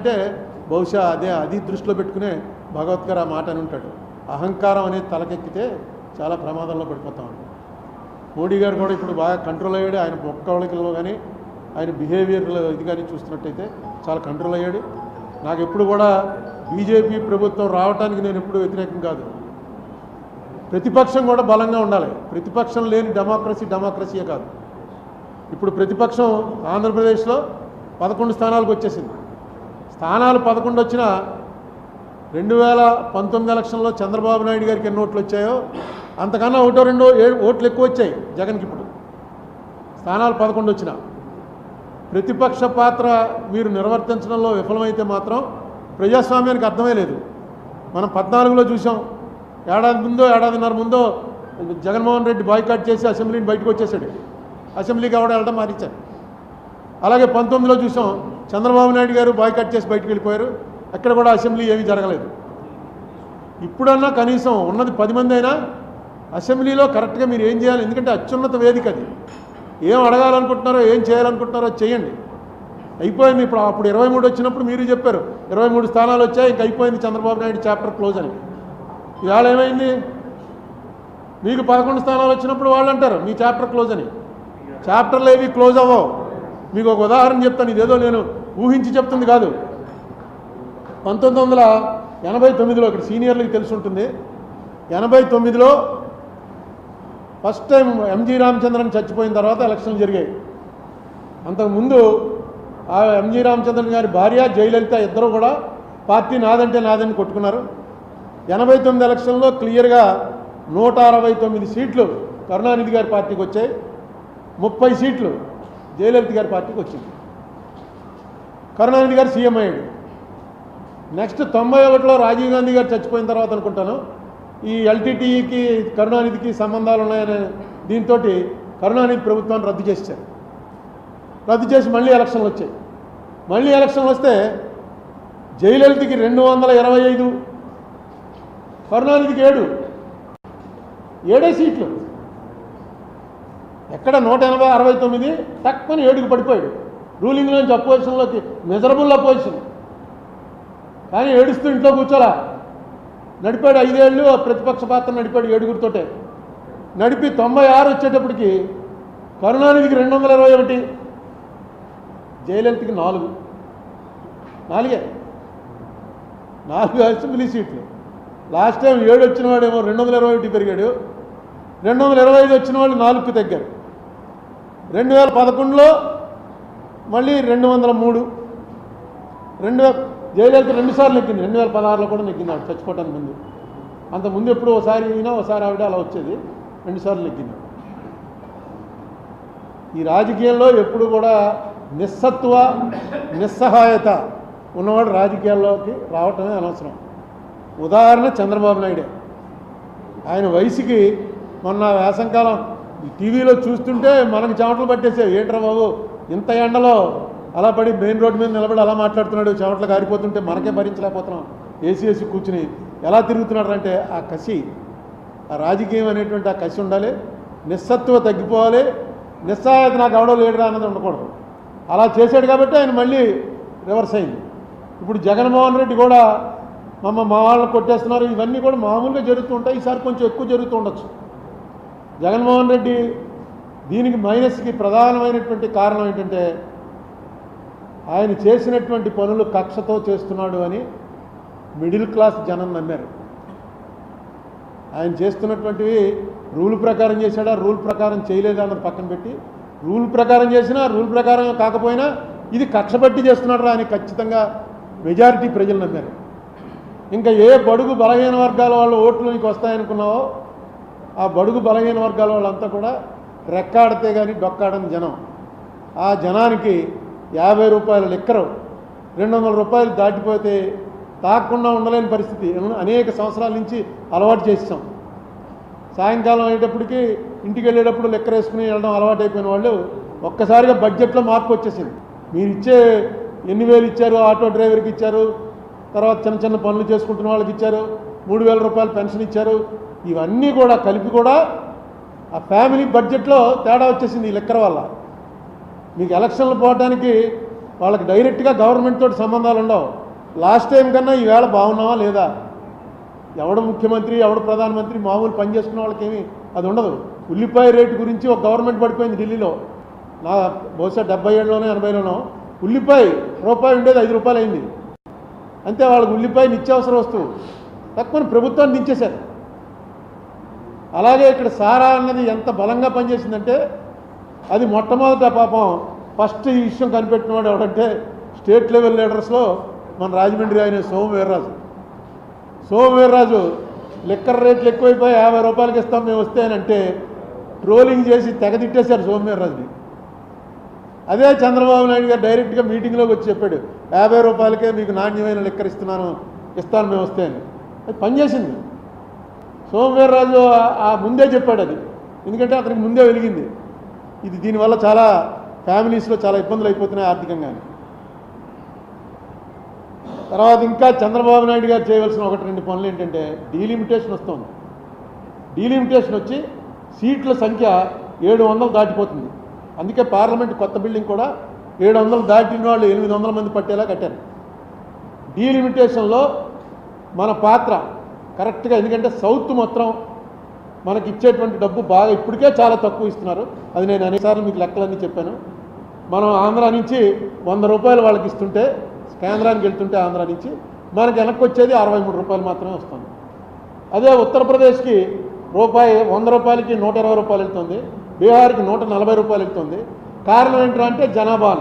అంటే బహుశా అదే అది దృష్టిలో పెట్టుకునే భగవద్గారు ఆ మాట అని ఉంటాడు. అహంకారం అనేది తలకెక్కితే చాలా ప్రమాదంలో పడిపోతాం మోడీ గారు కూడా ఇప్పుడు బాగా కంట్రోల్ అయ్యాడు. ఆయన మొక్కవళికల్లో కానీ ఆయన బిహేవియర్లో ఇది కానీ చూస్తున్నట్టయితే చాలా కంట్రోల్ అయ్యాడు. నాకు ఎప్పుడు కూడా బీజేపీ ప్రభుత్వం రావడానికి నేను ఎప్పుడు వ్యతిరేకం కాదు. ప్రతిపక్షం కూడా బలంగా ఉండాలి. ప్రతిపక్షం లేని డెమోక్రసీ డెమోక్రసీయే కాదు. ఇప్పుడు ప్రతిపక్షం ఆంధ్రప్రదేశ్లో పదకొండు స్థానాలకు వచ్చేసింది. స్థానాలు పదకొండు వచ్చినా రెండు వేల పంతొమ్మిది ఎలక్షన్లో చంద్రబాబు నాయుడు గారికి ఎన్ని ఓట్లు వచ్చాయో అంతకన్నా ఒకటో రెండో ఏడు ఓట్లు ఎక్కువ వచ్చాయి జగన్కి ఇప్పుడు. స్థానాలు పదకొండు వచ్చినా. ప్రతిపక్ష పాత్ర మీరు నిర్వర్తించడంలో విఫలమైతే మాత్రం ప్రజాస్వామ్యానికి అర్థమే లేదు. మనం పద్నాలుగులో చూసాం. ఏడాది ముందో ఏడాదిన్నర ముందో జగన్మోహన్ రెడ్డి బాయ్కాట్ చేసి అసెంబ్లీని బయటకు వచ్చేసాడు. అసెంబ్లీకి ఎవడ వెళ్ళడం మారించారు అలాగే పంతొమ్మిదిలో చూసాం. చంద్రబాబు నాయుడు గారు బాయ్కట్ చేసి బయటకు వెళ్ళిపోయారు. అక్కడ కూడా అసెంబ్లీ ఏమీ జరగలేదు. ఇప్పుడన్నా కనీసం ఉన్నది పది మంది అయినా అసెంబ్లీలో కరెక్ట్గా మీరు ఏం చేయాలి? ఎందుకంటే అత్యున్నత వేదిక అది. ఏం అడగాలనుకుంటున్నారో ఏం చేయాలనుకుంటున్నారో అది చేయండి. అయిపోయింది ఇప్పుడు అప్పుడు ఇరవై మూడు వచ్చినప్పుడు మీరు చెప్పారు. ఇరవై మూడు స్థానాలు వచ్చాయి ఇంక అయిపోయింది చంద్రబాబు నాయుడు చాప్టర్ క్లోజ్ అని. ఇవాళ ఏమైంది? మీకు పదకొండు స్థానాలు వచ్చినప్పుడు వాళ్ళు అంటారు మీ చాప్టర్ క్లోజ్ అని. చాప్టర్లు ఏవి క్లోజ్ అవ్వవు. మీకు ఒక ఉదాహరణ చెప్తాను ఇదేదో నేను ఊహించి చెప్తుంది కాదు. పంతొమ్మిది వందల ఎనభై తొమ్మిదిలో ఇక్కడ సీనియర్లకు తెలిసి ఉంటుంది ఎనభై తొమ్మిదిలో ఫస్ట్ టైం ఎంజీ రామచంద్రన్ చచ్చిపోయిన తర్వాత ఎలక్షన్లు జరిగాయి. అంతకుముందు ఆ ఎంజీ రామచంద్రన్ గారి భార్య జయలలిత ఇద్దరు కూడా పార్టీ నాదంటే నాదని కొట్టుకున్నారు. ఎనభై తొమ్మిది ఎలక్షన్లో క్లియర్గా నూట అరవై తొమ్మిది సీట్లు కరుణానిధి గారి పార్టీకి వచ్చాయి. ముప్పై సీట్లు జయలలిత గారి పార్టీకి వచ్చింది. కరుణానిధి గారు సీఎం అయ్యాడు. నెక్స్ట్ తొంభై ఒకటిలో రాజీవ్ గాంధీ గారు చచ్చిపోయిన తర్వాత అనుకుంటాను. ఈ ఎల్టీటీఈకి కరుణానిధికి సంబంధాలు ఉన్నాయనే దీంతో కరుణానిధి ప్రభుత్వాన్ని రద్దు చేశారు. రద్దు చేసి మళ్ళీ ఎలక్షన్లు వచ్చాయి. మళ్ళీ ఎలక్షన్లు వస్తే జయలలితకి రెండు వందల ఇరవై ఐదు కరుణానిధికి ఏడు. ఏడే సీట్లు? ఎక్కడ నూట ఎనభై అరవై తొమ్మిది? తక్కువని ఏడుకు పడిపోయాడు. రూలింగ్లోంచి అపోజిషన్లోకి మిజరబుల్ అపోజిషన్ కానీ ఏడుస్తూ ఇంట్లో కూర్చోలా. నడిపాడు ఐదేళ్ళు ఆ ప్రతిపక్ష పాత్ర నడిపాడు ఏడుగురితోటే. నడిపి తొంభై ఆరు వచ్చేటప్పటికి కరుణానిధికి రెండు వందల ఇరవై ఒకటి జయలలితకి నాలుగు. నాలుగే. నాలుగు అసెంబ్లీ సీట్లు. లాస్ట్ టైం ఏడు వచ్చిన వాడేమో రెండు వందల ఇరవై ఒకటి పెరిగాడు. రెండు వందల ఇరవై ఐదు వచ్చిన వాళ్ళు నాలుగుకి తగ్గారు. రెండు వేల పదకొండులో మళ్ళీ రెండు వందల మూడు. రెండు వేల జయలలిత రెండుసార్లు నెక్కింది. రెండు వేల పదహారులో కూడా నెక్కింది ఆవిడ చచ్చిపోవటానికి ముందు. అంత ముందు ఎప్పుడు ఒకసారి ఈయన ఒకసారి ఆవిడ అలా వచ్చేది. రెండుసార్లు నెక్కింది. ఈ రాజకీయాల్లో ఎప్పుడు కూడా నిస్సత్వ నిస్సహాయత ఉన్నవాడు రాజకీయాల్లోకి రావటమే అనవసరం. ఉదాహరణ చంద్రబాబు నాయుడే. ఆయన వయసుకి మొన్న వేసంకాలం టీవీలో చూస్తుంటే మనకు చెమటలు పట్టేసాయి ఏంట్రా బాబు? ఇంత ఎండలో అలా పడి మెయిన్ రోడ్డు మీద నిలబడి అలా మాట్లాడుతున్నాడు చెమట్లు కారిపోతుంటే మనకే భరించలేకపోతున్నాం. ఏసీ ఏసీ కూర్చుని ఎలా తిరుగుతున్నాడు అంటే ఆ కసి ఆ రాజకీయం అనేటువంటి ఆ కసి ఉండాలి నిస్సత్వ తగ్గిపోవాలి నిస్సహాయత నాకు ఎవడో లేడురా అన్నది ఉండకూడదు. అలా చేశాడు కాబట్టి ఆయన మళ్ళీ రివర్స్ అయింది. ఇప్పుడు జగన్మోహన్ రెడ్డి కూడా మమ్మ మా వాళ్ళని కొట్టేస్తున్నారు ఇవన్నీ కూడా మామూలుగా జరుగుతూ ఉంటాయి ఈసారి కొంచెం ఎక్కువ జరుగుతూ ఉండొచ్చు. జగన్మోహన్ రెడ్డి దీనికి మైనస్కి ప్రధానమైనటువంటి కారణం ఏంటంటే ఆయన చేసినటువంటి పనులు కక్షతో చేస్తున్నాడు అని మిడిల్ క్లాస్ జనం నమ్మారు. ఆయన చేస్తున్నటువంటివి రూల్ ప్రకారం చేశాడా రూల్ ప్రకారం చేయలేదా అన్నది పక్కన పెట్టి రూల్ ప్రకారం చేసినా రూల్ ప్రకారం కాకపోయినా ఇది కక్షబట్టి చేస్తున్నాడు అని ఖచ్చితంగా మెజారిటీ ప్రజలు నమ్మారు. ఇంకా ఏ బడుగు బలహీన వర్గాల వాళ్ళు ఓట్లు నీకు వస్తాయనుకున్నావో ఆ బడుగు బలహీన వర్గాల వాళ్ళంతా కూడా రెక్కాడితే కానీ డొక్కాడని జనం. ఆ జనానికి యాభై రూపాయల లిక్కరు రెండు వందల రూపాయలు దాటిపోతే తాకుండా ఉండలేని పరిస్థితి. అనేక సంవత్సరాల నుంచి అలవాటు చేసాం సాయంకాలం అయ్యేటప్పటికి ఇంటికి వెళ్ళేటప్పుడు లెక్కర వేసుకుని వెళ్ళడం అలవాటు అయిపోయిన వాళ్ళు ఒక్కసారిగా బడ్జెట్లో మార్పు వచ్చేసింది. మీరు ఇచ్చే ఎన్ని వేలు ఇచ్చారు ఆటో డ్రైవర్కి ఇచ్చారు తర్వాత చిన్న చిన్న పనులు చేసుకుంటున్న వాళ్ళకి ఇచ్చారు మూడు వేల రూపాయలు పెన్షన్ ఇచ్చారు ఇవన్నీ కూడా కలిపి కూడా ఆ ఫ్యామిలీ బడ్జెట్లో తేడా వచ్చేసింది ఈ లెక్కర వల్ల. మీకు ఎలక్షన్లు పోవడానికి వాళ్ళకి డైరెక్ట్గా గవర్నమెంట్ తోటి సంబంధాలు ఉండవు. లాస్ట్ టైం కన్నా ఈవేళ బాగున్నావా లేదా? ఎవడు ముఖ్యమంత్రి ఎవడు ప్రధానమంత్రి మామూలు పని చేసుకున్న వాళ్ళకి అది ఉండదు. ఉల్లిపాయ రేటు గురించి ఒక గవర్నమెంట్ పడిపోయింది ఢిల్లీలో. నా బహుశా డెబ్బై ఏడులోనో ఎనభైలోనో ఉల్లిపాయ రూపాయి ఉండేది ఐదు రూపాయలు అయింది అంతే వాళ్ళకి ఉల్లిపాయ నిత్యావసర వస్తువు. తక్కువ ప్రభుత్వాన్ని దించేశారు. అలాగే ఇక్కడ సారా అన్నది ఎంత బలంగా పనిచేసిందంటే అది మొట్టమొదట పాపం ఫస్ట్ ఈ విషయం కనిపెట్టినవాడు ఎవడంటే స్టేట్ లెవెల్ లీడర్స్లో మన రాజమండ్రి ఆయన సోమవీర్రాజు వీర్రాజు. వీర్రాజు లిక్కర్ రేట్లు ఎక్కువైపోయి యాభై రూపాయలకి ఇస్తాం మేము వస్తే అని అంటే ట్రోలింగ్ చేసి తెగ తిట్టేశారు సోము వీర్రాజుని. అదే చంద్రబాబు నాయుడు గారు డైరెక్ట్గా మీటింగ్లోకి వచ్చి చెప్పాడు యాభై రూపాయలకే మీకు నాణ్యమైన లిక్కర్ ఇస్తున్నాను ఇస్తాను మేము వస్తే అని. అది పనిచేసింది. సోమవీర్రాజు ఆ- ఆ ముందే చెప్పాడు అది. ఎందుకంటే అతనికి ముందే వెలిగింది. ఇది దీనివల్ల చాలా ఫ్యామిలీస్లో చాలా ఇబ్బందులు అయిపోతున్నాయి ఆర్థికంగా తర్వాత ఇంకా చంద్రబాబు నాయుడు గారు చేయవలసిన ఒకటి రెండు పనులు ఏంటంటే డీలిమిటేషన్ వస్తుంది. డీలిమిటేషన్ వచ్చి సీట్ల సంఖ్య ఏడు వందలు దాటిపోతుంది. అందుకే పార్లమెంట్ కొత్త బిల్డింగ్ కూడా ఏడు వందలు దాటిన వాళ్ళు ఎనిమిది వందల మంది పట్టేలా కట్టారు. డీలిమిటేషన్లో మన పాత్ర కరెక్ట్గా ఎందుకంటే సౌత్ మాత్రం మనకి ఇచ్చేటువంటి డబ్బు బాగా ఇప్పటికే చాలా తక్కువ ఇస్తున్నారు. అది నేను అనేసార్లు మీకు లెక్కలన్నీ చెప్పాను. మనం ఆంధ్ర నుంచి వంద రూపాయలు వాళ్ళకి ఇస్తుంటే కేంద్రానికి వెళ్తుంటే ఆంధ్ర నుంచి మనకి వెనక్కి వచ్చేది అరవై మూడు రూపాయలు మాత్రమే వస్తుంది. అదే ఉత్తరప్రదేశ్కి రూపాయి వంద రూపాయలకి నూట ఇరవై రూపాయలు వెళ్తుంది. బీహార్కి నూట నలభై రూపాయలు వెళ్తుంది. కారణం ఏంటంటే జనాభా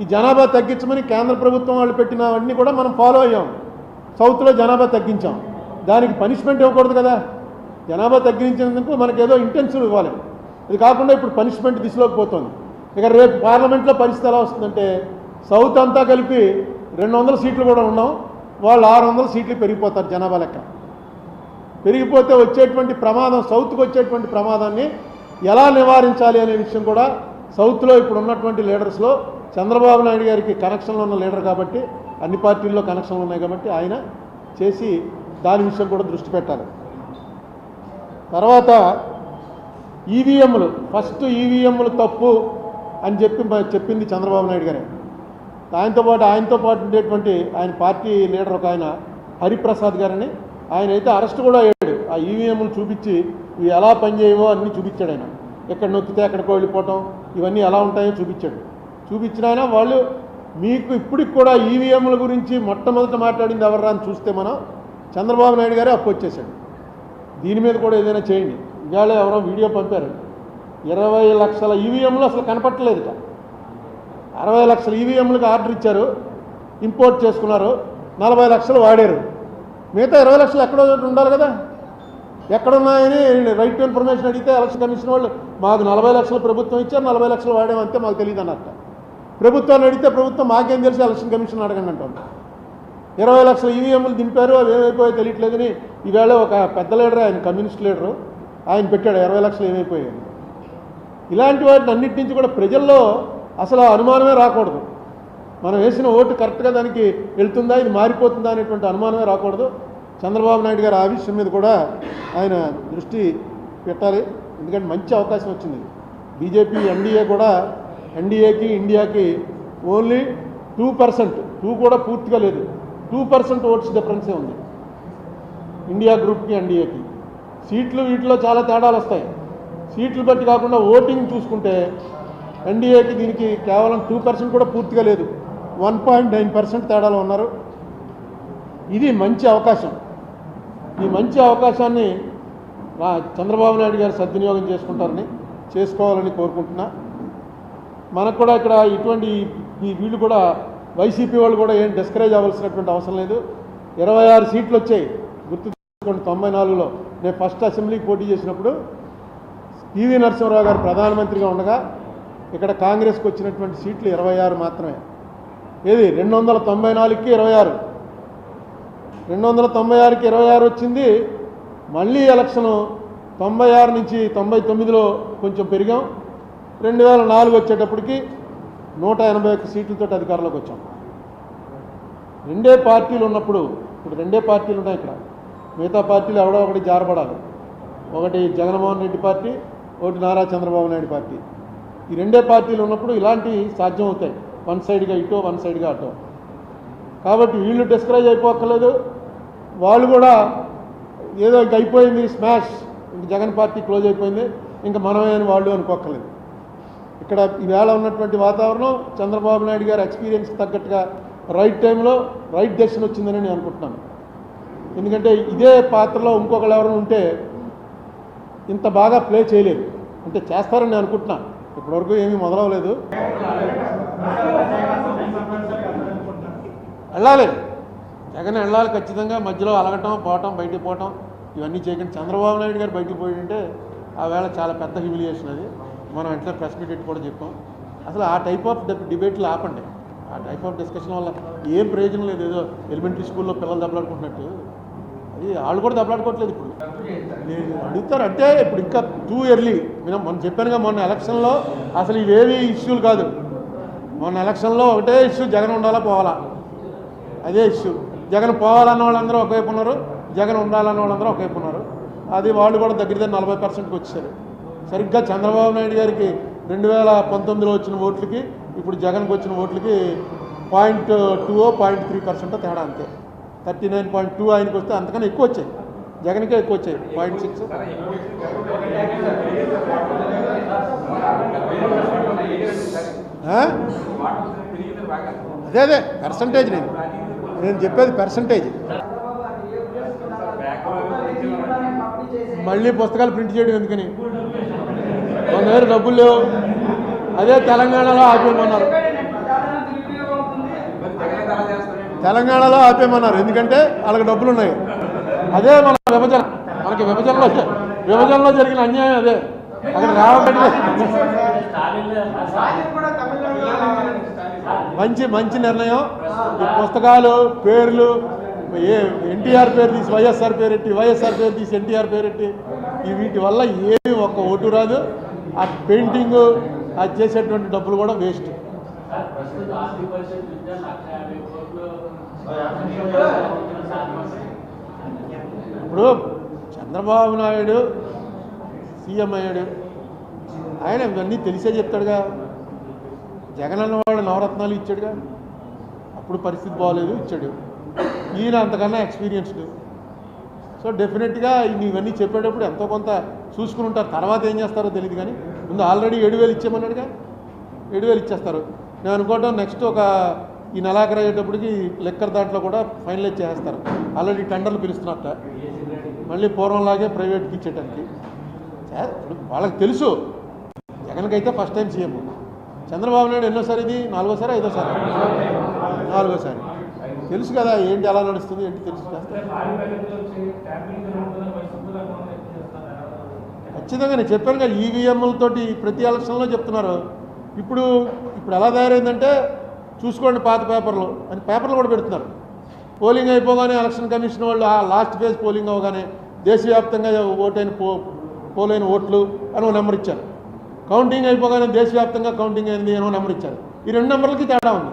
ఈ జనాభా తగ్గించమని కేంద్ర ప్రభుత్వం వాళ్ళు పెట్టినవన్నీ కూడా మనం ఫాలో అయ్యాం. సౌత్లో జనాభా తగ్గించాం. దానికి పనిష్మెంట్ ఇవ్వకూడదు కదా. జనాభా తగ్గించినందుకు మనకేదో ఏదో ఇంటెన్సివ్ ఇవ్వాలి. ఇది కాకుండా ఇప్పుడు పనిష్మెంట్ దిశలోకి పోతుంది. ఇక రేపు పార్లమెంట్లో పరిస్థితి ఎలా వస్తుందంటే సౌత్ అంతా కలిపి రెండు వందల సీట్లు కూడా ఉన్నాం. వాళ్ళు ఆరు వందల సీట్లు పెరిగిపోతారు జనాభా లెక్క. పెరిగిపోతే వచ్చేటువంటి ప్రమాదం సౌత్కి వచ్చేటువంటి ప్రమాదాన్ని ఎలా నివారించాలి అనే విషయం కూడా సౌత్లో ఇప్పుడు ఉన్నటువంటి లీడర్స్లో చంద్రబాబు నాయుడు గారికి కనెక్షన్లు ఉన్న లీడర్ కాబట్టి అన్ని పార్టీల్లో కనెక్షన్లు ఉన్నాయి కాబట్టి ఆయన చేసి దాని విషయం కూడా దృష్టి పెట్టాలి. తర్వాత ఈవీఎంలు ఫస్ట్ ఈవీఎంలు తప్పు అని చెప్పి చెప్పింది చంద్రబాబు నాయుడు గారే. ఆయనతో పాటు ఆయనతో పాటు ఉండేటువంటి ఆయన పార్టీ లీడర్ ఒక ఆయన హరిప్రసాద్ గారని ఆయన అయితే అరెస్ట్ కూడా అయ్యాడు. ఆ ఈవీఎంలు చూపించి ఇవి ఎలా పనిచేయవో అన్నీ చూపించాడు ఆయన. ఎక్కడ నొక్కితే ఎక్కడికో వెళ్ళిపోవటం ఇవన్నీ ఎలా ఉంటాయో చూపించాడు. చూపించిన ఆయన వాళ్ళు మీకు ఇప్పటికి కూడా ఈవీఎంల గురించి మొట్టమొదట మాట్లాడింది ఎవర్రా అని చూస్తే మనం చంద్రబాబు నాయుడు గారే అప్పు వచ్చేసాడు దీని మీద కూడా ఏదైనా చేయండి. ఇవాళ ఎవరో వీడియో పంపారు. ఇరవై లక్షల ఈవీఎంలు అసలు కనపట్టలేదుట. అరవై లక్షల ఈవీఎంలకు ఆర్డర్ ఇచ్చారు. ఇంపోర్ట్ చేసుకున్నారు. నలభై లక్షలు వాడారు. మిగతా ఇరవై లక్షలు ఎక్కడో ఉండాలి కదా. ఎక్కడున్నాయని రైట్ టు ఇన్ఫర్మేషన్ అడిగితే ఎలక్షన్ కమిషన్ వాళ్ళు మాకు నలభై లక్షలు ప్రభుత్వం ఇచ్చారు నలభై లక్షలు వాడామంతే మాకు తెలియదు అన్నట్ట ప్రభుత్వాన్ని అడిగితే ప్రభుత్వం మాకేం తెలిసి ఎలక్షన్ కమిషన్ అడగండి అంటుంది ఇరవై లక్షల ఈవీఎంలు దింపారు అవి ఏమైపోయాయో తెలియట్లేదని ఈవేళ ఒక పెద్ద లీడర్ ఆయన కమ్యూనిస్ట్ లీడరు ఆయన పెట్టాడు ఇరవై లక్షలు ఏమైపోయాయి ఇలాంటి వాటిని అన్నిటి నుంచి కూడా ప్రజల్లో అసలు ఆ అనుమానమే రాకూడదు. మనం వేసిన ఓటు కరెక్ట్గా దానికి వెళ్తుందా ఇది మారిపోతుందా అనేటువంటి అనుమానమే రాకూడదు. చంద్రబాబు నాయుడు గారు ఆ విషయం మీద కూడా ఆయన దృష్టి పెట్టాలి. ఎందుకంటే మంచి అవకాశం వచ్చింది. బీజేపీ ఎన్డీఏ కూడా ఎన్డీఏకి ఇండియాకి ఓన్లీ టూ పర్సెంట్ టూ కూడా పూర్తిగా లేదు. టూ పర్సెంట్ ఓట్స్ డిఫరెన్సే ఉంది. ఇండియా గ్రూప్కి ఎన్డీఏకి సీట్లు వీటిలో చాలా తేడాలు వస్తాయి. సీట్లు బట్టి కాకుండా ఓటింగ్ చూసుకుంటే ఎన్డీఏకి దీనికి కేవలం టూ పర్సెంట్ కూడా పూర్తిగా లేదు. వన్ పాయింట్ నైన్ పర్సెంట్ తేడాలో ఉన్నారు. ఇది మంచి అవకాశం. ఈ మంచి అవకాశాన్ని నా చంద్రబాబు నాయుడు గారు సద్వినియోగం చేసుకుంటారని చేసుకోవాలని కోరుకుంటున్నా. మనకు కూడా ఇక్కడ ఇటువంటి ఈ వీళ్ళు కూడా వైసీపీ వాళ్ళు కూడా ఏం డిస్కరేజ్ అవ్వాల్సినటువంటి అవసరం లేదు. ఇరవై ఆరు సీట్లు వచ్చాయి. గుర్తు తెచ్చుకోండి తొంభై నాలుగులో. నేను ఫస్ట్ అసెంబ్లీకి పోటీ చేసినప్పుడు పివి నరసింహరావు గారు ప్రధానమంత్రిగా ఉండగా ఇక్కడ కాంగ్రెస్కి వచ్చినటువంటి సీట్లు ఇరవై ఆరు మాత్రమే. ఏది? రెండు వందల తొంభై నాలుగుకి ఇరవై ఆరు. రెండు వందల తొంభై ఆరుకి ఇరవై ఆరు వచ్చింది. మళ్ళీ ఎలక్షను తొంభై ఆరు నుంచి తొంభై తొమ్మిదిలో కొంచెం పెరిగాం. రెండు వేల నాలుగు వచ్చేటప్పటికి నూట ఎనభై ఒక్క సీట్లతో అధికారంలోకి వచ్చాం. రెండే పార్టీలు ఉన్నప్పుడు ఇప్పుడు రెండే పార్టీలు ఉన్నాయి ఇక్కడ. మిగతా పార్టీలు ఎవడో ఒకటి జారబడాలి. ఒకటి జగన్మోహన్ రెడ్డి పార్టీ ఒకటి నారా చంద్రబాబు నాయుడు పార్టీ. ఈ రెండే పార్టీలు ఉన్నప్పుడు ఇలాంటివి సాధ్యం అవుతాయి. వన్ సైడ్గా ఇటో వన్ సైడ్గా అటో. కాబట్టి వీళ్ళు డిస్కరేజ్ అయిపోక్కర్లేదు. వాళ్ళు కూడా ఏదో ఇంక అయిపోయింది స్మాష్. ఇంక జగన్ పార్టీ క్లోజ్ అయిపోయింది. ఇంకా మనమే అని వాళ్ళు అనుకోక్కర్లేదు. ఇక్కడ ఈవేళ ఉన్నటువంటి వాతావరణం చంద్రబాబు నాయుడు గారి ఎక్స్పీరియన్స్ తగ్గట్టుగా రైట్ టైంలో రైట్ డెసిషన్ వచ్చిందని నేను అనుకుంటున్నాను. ఎందుకంటే ఇదే పాత్రలో ఇంకొకళ్ళు ఎవరైనా ఉంటే ఇంత బాగా ప్లే చేయలేదు. అంటే చేస్తారని నేను అనుకుంటున్నాను ఇప్పటివరకు ఏమీ మొదలవలేదు. వెళ్ళాలి. జగన్ వెళ్ళాలి ఖచ్చితంగా. మధ్యలో అలగటం పోవటం బయటికి పోవటం ఇవన్నీ చేయకండి. చంద్రబాబు నాయుడు గారు బయటికి పోయింటే ఆ వేళ చాలా పెద్ద హ్యూమిలియేషన్ అది. మనం వెంటనే ప్రెస్ మీట్ కూడా చెప్పాం. అసలు ఆ టైప్ ఆఫ్ డిబేట్లు ఆపండి. ఆ టైప్ ఆఫ్ డిస్కషన్ వల్ల ఏం ప్రయోజనం లేదు. ఏదో ఎలిమెంటరీ స్కూల్లో పిల్లలు దెబ్బలాడుకుంటున్నట్టు. అది వాళ్ళు కూడా దెబ్బలాడుకోవట్లేదు ఇప్పుడు. నేను అడుగుతారు అంటే ఇప్పుడు ఇంకా టూ ఇయర్లీ నేను మొన్న చెప్పానుగా మొన్న ఎలక్షన్లో అసలు ఇవేవి ఇష్యూలు కాదు. మొన్న ఎలక్షన్లో ఒకటే ఇష్యూ జగన్ ఉండాలా పోవాలా? అదే ఇష్యూ జగన్ పోవాలన్న వాళ్ళందరూ ఒకవైపు ఉన్నారు. జగన్ ఉండాలన్న వాళ్ళందరూ ఒకవైపు ఉన్నారు. అది వాళ్ళు కూడా దగ్గర దగ్గర నలభై పర్సెంట్కి వచ్చారు. సరిగ్గా చంద్రబాబు నాయుడు గారికి రెండు వేల పంతొమ్మిదిలో వచ్చిన ఓట్లకి ఇప్పుడు జగన్కి వచ్చిన ఓట్లకి point two point three percent తేడా అంతే. థర్టీ నైన్ పాయింట్ టూ ఆయనకి వస్తే అంతకన్నా ఎక్కువ వచ్చాయి. జగన్కే ఎక్కువ వచ్చాయి పాయింట్ సిక్స్. అదే అదే పర్సంటేజ్ నేను. నేను చెప్పేది పర్సంటేజ్ మళ్ళీ పుస్తకాలు ప్రింట్ చేయడం ఎందుకని? మన దగ్గర డబ్బులు లేవు. అదే తెలంగాణలో ఆపేయమన్నారు. తెలంగాణలో ఆపేయమన్నారు. ఎందుకంటే వాళ్ళకి డబ్బులు ఉన్నాయి. అదే మన విభజన. మనకి విభజనలో విభజనలో జరిగిన అన్యాయం అదే. అక్కడ రావబడి మంచి మంచి నిర్ణయం. ఈ పుస్తకాలు పేర్లు ఏ ఎన్టీఆర్ పేరు తీసి వైఎస్ఆర్ పేరు ఎట్టి వైఎస్ఆర్ పేరు తీసి ఎన్టీఆర్ పేరు ఎట్టి వీటి వల్ల ఏమి ఒక్క ఓటు రాదు. ఆ పెయింటింగ్ అది చేసేటువంటి డబ్బులు కూడా వేస్ట్. ఇప్పుడు చంద్రబాబు నాయుడు సీఎం అయ్యాడు. ఆయన ఇవన్నీ తెలిసే చెప్తాడుగా. జగన్ అన్నవాడు నవరత్నాలు ఇచ్చాడుగా. అప్పుడు పరిస్థితి బాగోలేదు ఇచ్చాడు. ఈయన అంతకన్నా ఎక్స్పీరియన్స్డ్ సో డెఫినెట్గా ఇవన్నీ చెప్పేటప్పుడు ఎంతో కొంత చూసుకుని ఉంటారు. తర్వాత ఏం చేస్తారో తెలియదు కానీ ముందు ఆల్రెడీ ఏడు వేలు ఇచ్చామన్నాడుగా ఏడు వేలు ఇచ్చేస్తారు. నేను అనుకోవటం నెక్స్ట్ ఒక ఈ నెలాఖరు అయ్యేటప్పటికి లెక్కర్ దాంట్లో కూడా ఫైనలైజ్ చేస్తారు ఆల్రెడీ టెండర్లు పిలుస్తున్నట్ట. మళ్ళీ పూర్వంలాగే ప్రైవేట్కి ఇచ్చేటానికి ఇప్పుడు వాళ్ళకి తెలుసు. జగన్కైతే first time CM. Chandrababu Naidu ఎన్నోసారి ఇది? నాలుగోసారి? ఐదోసారి? నాలుగోసారి. తెలుసు కదా ఏంటి ఎలా నడుస్తుంది ఏంటి తెలుసు ఖచ్చితంగా నేను చెప్పాను కదా ఈవీఎంలతోటి ప్రతి ఎలక్షన్లో చెప్తున్నారు. ఇప్పుడు ఇప్పుడు ఎలా తయారైందంటే చూసుకోండి పాత పేపర్లు అని పేపర్లు కూడా పెడుతున్నారు. పోలింగ్ అయిపోగానే ఎలక్షన్ కమిషన్ వాళ్ళు ఆ లాస్ట్ ఫేజ్ పోలింగ్ అవగానే దేశవ్యాప్తంగా ఓటైన పో పోలైన ఓట్లు అని ఒక నెంబర్ ఇచ్చారు. కౌంటింగ్ అయిపోగానే దేశవ్యాప్తంగా కౌంటింగ్ అయింది అని ఒక నెంబర్ ఇచ్చారు. ఈ రెండు నెంబర్లకి తేడా ఉంది.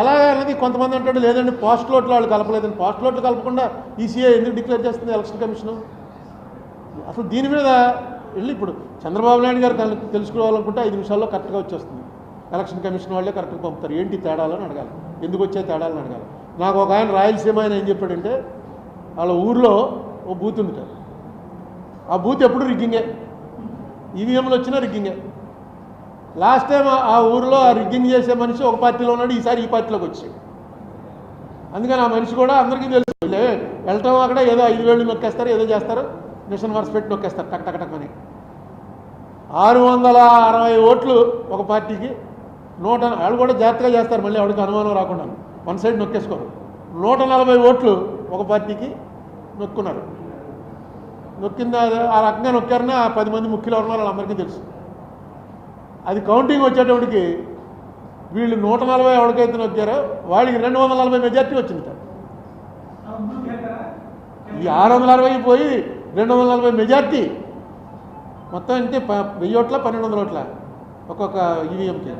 ఎలా అనేది కొంతమంది అంటాడు లేదండి పోస్ట్ లోట్లు వాళ్ళు కలపలేదని పోస్ట్ లోట్లు కలపకుండా ఈసీఐ ఎందుకు డిక్లేర్ చేస్తుంది ఎలక్షన్ కమిషన్? అసలు దీని మీద వెళ్ళి ఇప్పుడు చంద్రబాబు నాయుడు గారు కనుక తెలుసుకోవాలనుకుంటే ఐదు నిమిషాల్లో కరెక్ట్గా వచ్చేస్తుంది. ఎలక్షన్ కమిషన్ వాళ్ళే కరెక్ట్గా పంపుతారు. ఏంటి తేడాలని అడగాలి. ఎందుకు వచ్చే తేడాలని అడగాలి. నాకు ఒక ఆయన రాయలసీమ ఆయన ఏం చెప్పాడంటే వాళ్ళ ఊర్లో ఓ బూత్ ఉంది ఆ బూత్ ఎప్పుడు రిగ్గింగే ఈవీఎంలు వచ్చినా రిగ్గింగే లాస్ట్ టైం ఆ- ఊరిలో ఆ రిగ్గింగ్ చేసే మనిషి ఒక పార్టీలో ఉన్నాడు ఈసారి ఈ పార్టీలోకి వచ్చాడు. అందుకని ఆ మనిషి కూడా అందరికీ తెలుసు వెళ్ళటం అక్కడ? ఏదో ఐదు వేలు నొక్కేస్తారు ఏదో చేస్తారు. మిషన్ వర్స్ పెట్టి నొక్కేస్తారు టక్ టక్ టక్ అని. ఆరు వందల అరవై ఓట్లు ఒక పార్టీకి నూట వాళ్ళు కూడా జాగ్రత్తగా చేస్తారు మళ్ళీ ఎవరికి అనుమానం రాకుండా. వన్ సైడ్ నొక్కేసుకోరు. నూట నలభై ఓట్లు ఒక పార్టీకి నొక్కున్నారు. నొక్కింది ఆ రకంగా నొక్కారని ఆ పది మంది ముఖ్యులు ఎవరు వాళ్ళందరికీ తెలుసు. అది కౌంటింగ్ వచ్చేటప్పటికి వీళ్ళు నూట నలభై ఎవరికైతే నొక్కారో వాళ్ళకి రెండు వందల నలభై మెజార్టీ వచ్చింది ఈ ఆరు వందల అరవై పోయి రెండు వందల నలభై మెజార్టీ మొత్తం అంటే ప- వెయ్యి ఓట్ల పన్నెండు వందల ఓట్ల ఒక్కొక్క ఈవీఎంకి.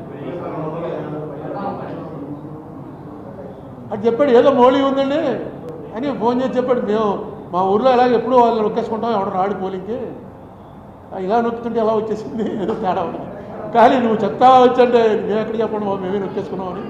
అది చెప్పాడు ఏదో మోళీ ఉందండి అని ఫోన్ చేసి చెప్పాడు మేము మా ఊర్లో ఎలాగ ఎప్పుడు వాళ్ళు నొక్కేసుకుంటాం ఎవడ రాడు పోలింగ్కి ఇలా నొక్కుతుంటే ఎలా వచ్చేసింది? ఏదో తేడా ఉంది. కానీ నువ్వు చెప్తా వచ్చంటే మేము ఎక్కడ చెప్పండి బాబు మేమే నొక్కేసుకున్నామని